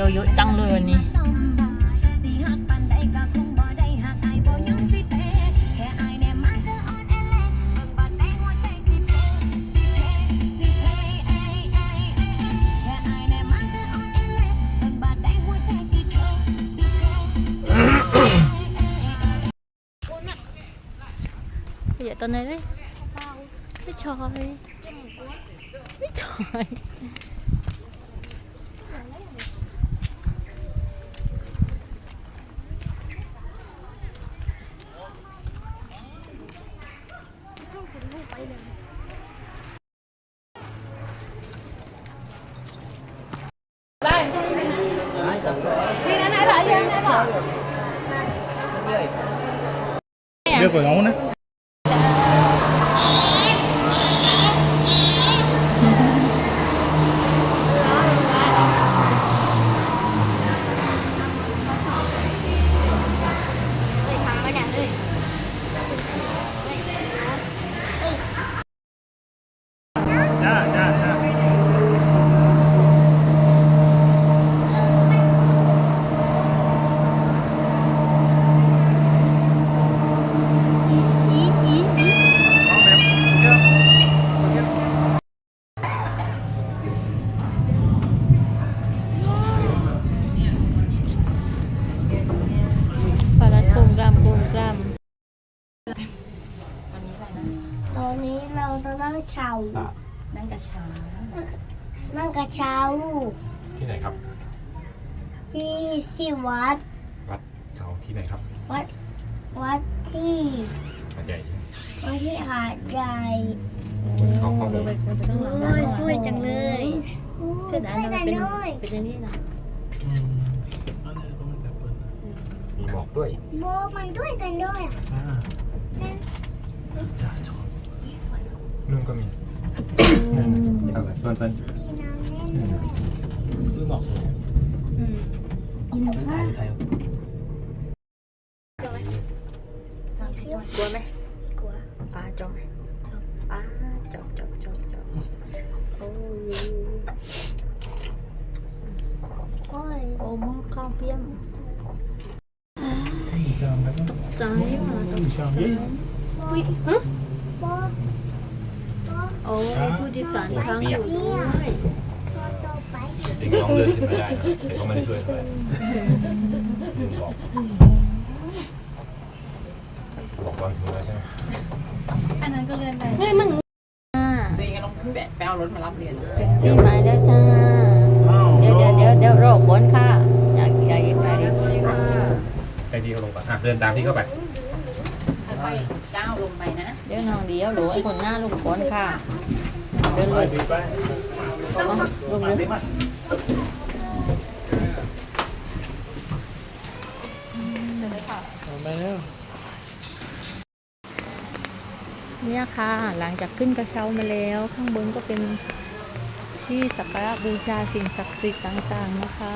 ยวเยอะจังเลยวันนี้อย่าตอนไหนเลยไม่ชอยไม่ชอย เรียก อนนี้เราจะนั่งเช้านั่งกระชานั่งกระเช้าที่ไหนครับ ที่ที่วัด วัดเขาที่ไหนครับ วัดวัดที่หาดใหญ่ใช่ไหมวัดที่หาดใหญ่เขาเข้าไปไปไปข้างหลังโอ้ยสวยจังเลยเสื้อดำมันเป็นเป็นอย่างนี้นะอืมอันนี้ก็มันแบบเปิดมีหมอกด้วยโบมันด้วยกันด้วยอะอ่าอย่าชอบ นุ่นก็มีนั่นนี่ก็แบบเปิ้ลเปิ้ลมีน้ำเล่นด้วยคือหมอกสวยอืมไม่ถ่ายถ่ายกลัวไหมกลัวปลาจอมปลาจอบจอบจอบจอบโอ้ยโอ้ยโอ้มึงข้าวเปี้ยมจำไม่ต้องใจว่ะอยู่ช่างยี่โบฮะโบโบโอ้ผู้โดยสารค้างอยู่ด้วยโบโตไปเด็กน้องเดินขึ้นมาได้นะแต่ก็ไม่ได้ช่วยเท่าไหร่ลืมบอกบอกตอนถึงแล้วใช่ไหมเฮ้ยมันอ่าตัวเองก็ต้องขึ้นไปเอารถมารับเรียนถึงที่หมายแล้วจ้า เดี๋ยวเดี๋ยวเดี๋ยวเดี๋ยวรอบนค่ะอยากอยากยิบไปดิไปที่เขาลงก่อนอะเดินตามที่เข้าไปค่อยๆก้าวลงไปนะ เดี๋ยวน้องเดี๋ยวหลวไอ้คนหน้าลูกบนค่ะ เดินเลยเอาลงเลยมาแล้วเนี่ยค่ะ หลังจากขึ้นกระเช้ามาแล้ว ข้างบนก็เป็นที่สักการะบูชาสิ่งศักดิ์สิทธิ์ต่างๆนะคะ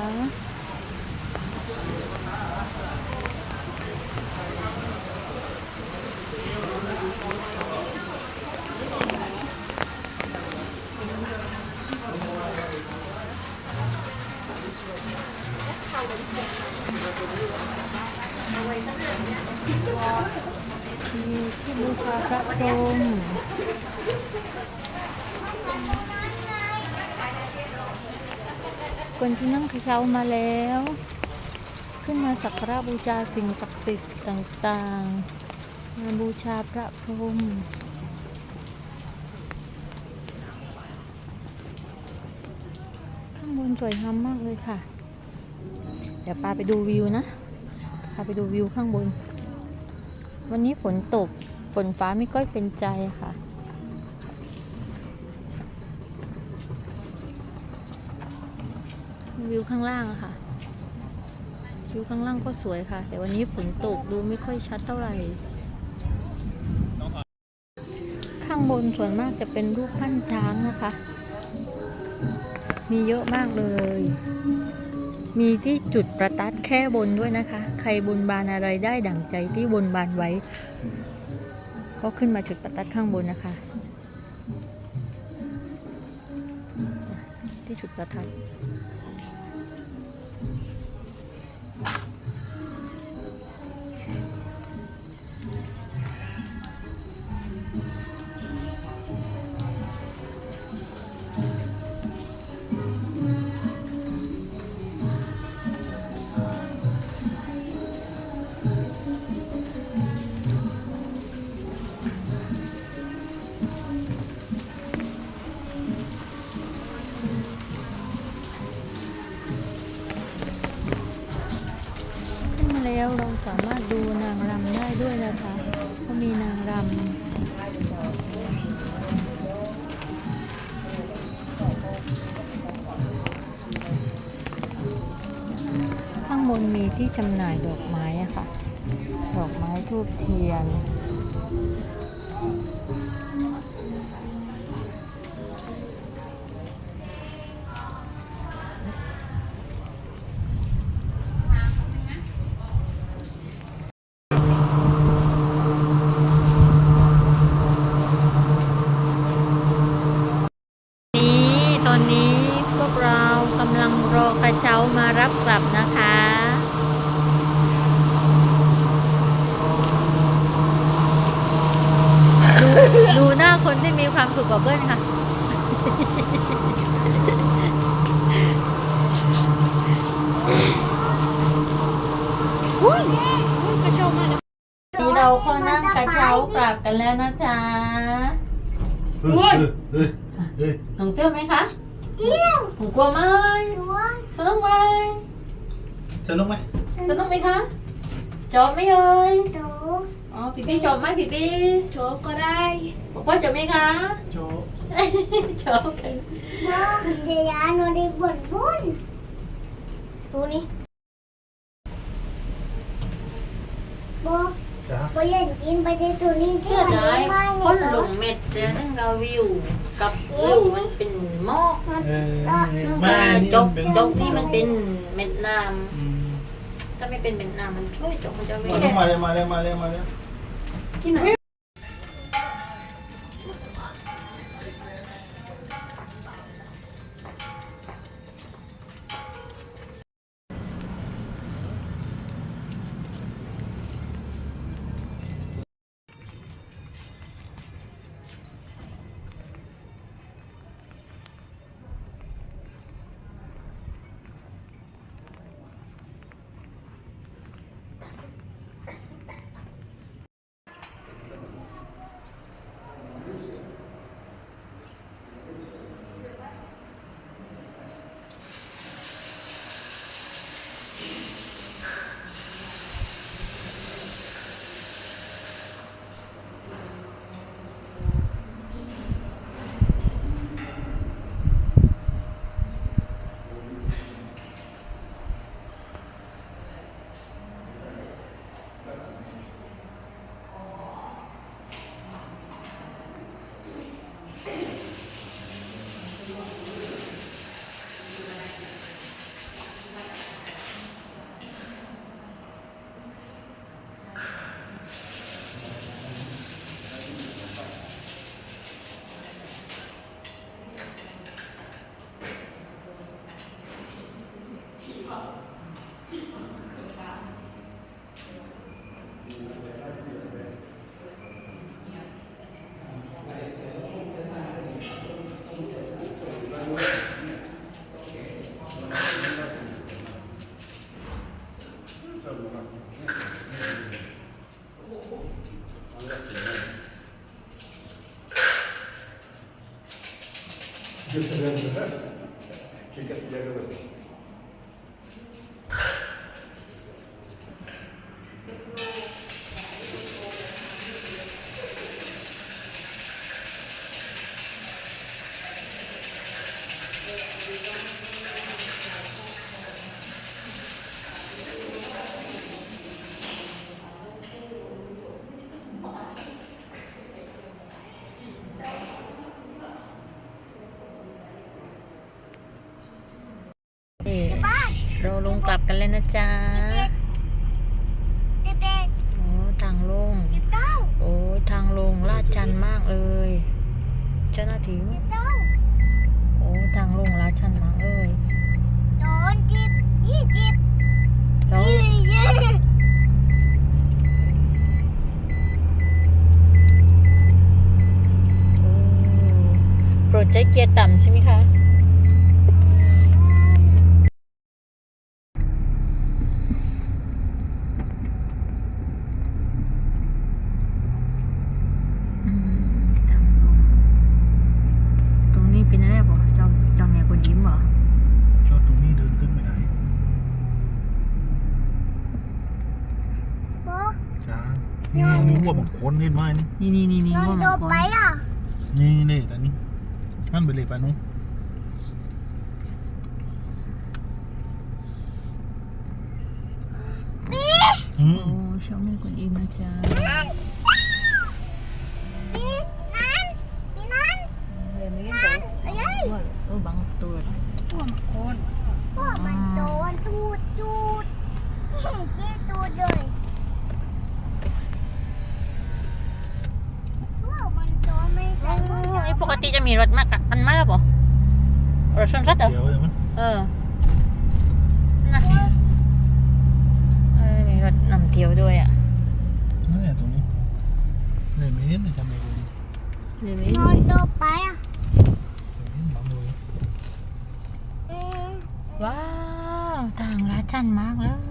บูชาพระพรหมคนที่นั่งกระเช้ามาแล้ว ขึ้นมาสักการะบูชาสิ่งศักดิ์สิทธิ์ต่างๆ มาบูชาพระพรหมข้างบนสวยงามมากเลยค่ะ เดี๋ยวปาไปดูวิวนะพาไปดูวิวข้างบน วันนี้ฝนตก ฝนฟ้าไม่ค่อยเป็นใจค่ะ วิวข้างล่างค่ะ วิวข้างล่างก็สวยค่ะ แต่วันนี้ฝนตกดูไม่ค่อยชัดเท่าไหร่ ข้างบนส่วนมากจะเป็นรูปปั้นช้างนะคะ มีเยอะมากเลย มีที่จุดประทัดแค่บนด้วยนะคะ ใครบนบานอะไรได้ดั่งใจที่บนบานไว้ ก็ขึ้นมาจุดประทัดข้างบนนะคะ ที่จุดประทัด มีที่จำหน่ายดอกไม้อะค่ะ ดอกไม้ทูบเทียน เช้ากลับกันแล้วนะจ๊ะเฮ้ยเฮ้ยเฮ้ยหนูเชื่อไหมคะเที่ยวหนูกลัวไหมตัวสนุกไหมสนุกไหมสนุกไหมคะจบไหมเอ่ยตัวอ๋อพี่พี่จบไหมพี่พี่โชกก็ได้บอกว่าจบไหมคะโจจบกันว่าเดี๋ยวหนูได้บ่นบุญดูนี่บอกจ้า ไปเล่นกินไปที่ตัวนี้ที่เชื่อมันได้ไม่คเนี่ยนลงเม็ดเดี๋ยวนั่งเราวิวกับวิวมันเป็นหมอกเออซึ่งแม่แต่นี่จบเป็นจบนี่มันเป็นเม็ดน้อืมำถ้าไม่เป็นเม็ดน้ำมันช่วยจบมันจะไม่มาเลยมาเลยมาเลยมาเลยมาเลยที่ไหนนี่ เราลงกลับกันเลยนะจ๊ะเด็กเด็กโอ้ทางลงเด็กเต้าโอ้ทางลงลาดชันมากเลย เจ้าหน้าที่เด็กเต้าโอ้ทางลงลาดชันมากเลยโดนจิบยี่จิบแล้วยี่ยี่โอ้โปรดใช้เกียร์ต่ำใช่ไหมคะอืมทางลง นี่นี่หัวบางคนเห็นไหมนี่นี่นี่นี่นี่นอนว่าโดมันไปคนอะนี่เลยแต่นี่นั่นไปเลยไปนู้นอืโอ้มช่องนี้คุณอิมนะจ๊ะพี่นั่นพี่นั่นเรียนไม่นั่นเอ้ยเออบังตัวพวกโคนพวกมันโดนตูดตูดจี้ตูดเลยพวกมันโดนไม่ได้พวกเรา ไอ้ปกติจะมีร ถมากกันมากหรอปะรถชนสัตว์เหรอเดี๋ยวใช่ไหมเออน่ะเออมีรถนำเที่ยวด้วยอะนั่นแหละตรงนี้เลยไม่เห็นเลยจำไม่ได้ดีเรียนไม่นอนโดนไปอะเห็นบางเลยอืมว้าวทางลาดชันมากเลย